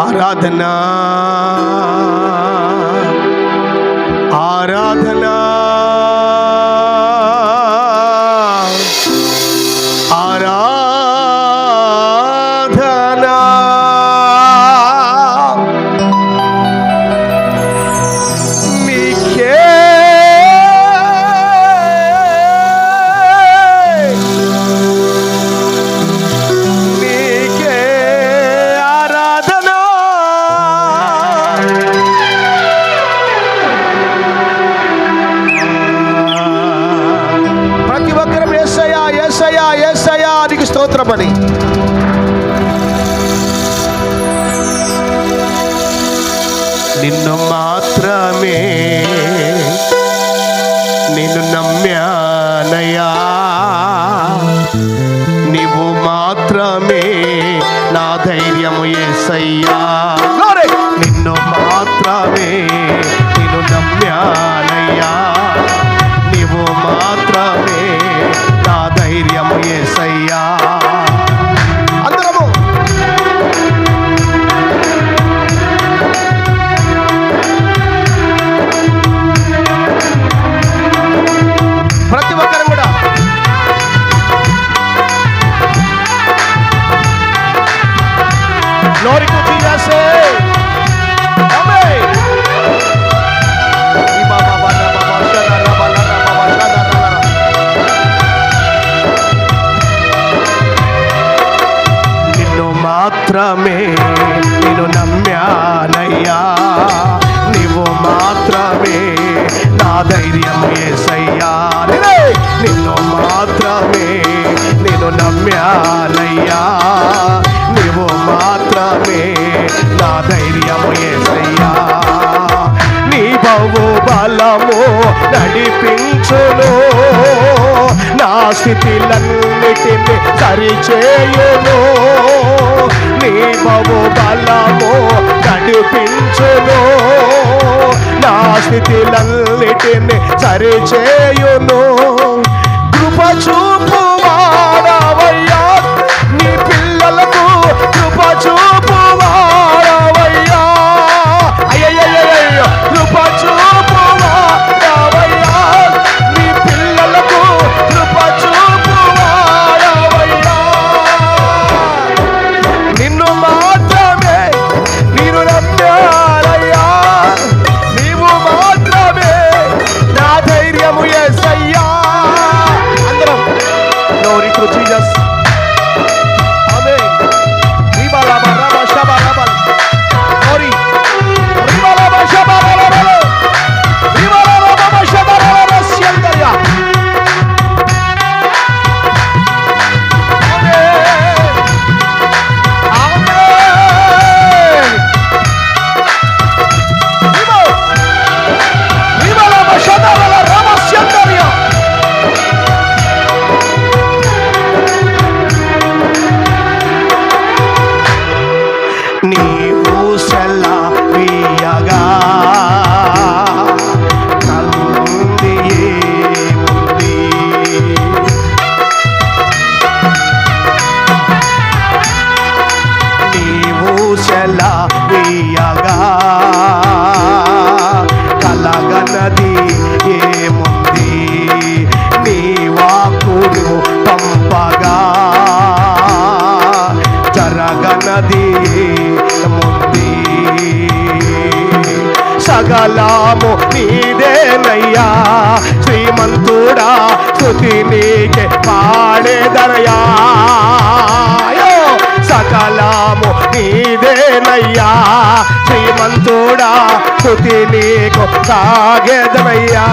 आराधना आराधना పని. నిన్ను మాత్రమే నిన్ను నమ్మానయా నీవు మాత్రమే నా ధైర్యము ఏసయ్యా. నిన్ను మాత్రమే Glory to Jesus. Amen. నిన్ను మాత్రమే కృపవు బలము నడిపించును. నా స్థితిలన్నిటిని సరిచేయును. నీ బవు బలము నడిపించును. నా స్థితిలన్నిటిని సరిచేయును. కృప చూపు Jesus. కలగా. కలగనది ఏముంది? నీ వాకును పంపగా. జరగనది ముంది సగలాము నీదేనయ్యా. శ్రీమంతుడా స్థుతి నీకే పాడేదనయ్యా నీదేనయ్యా? శ్రీమంతుడా కుతి నీకు సాగేదనయ్యా.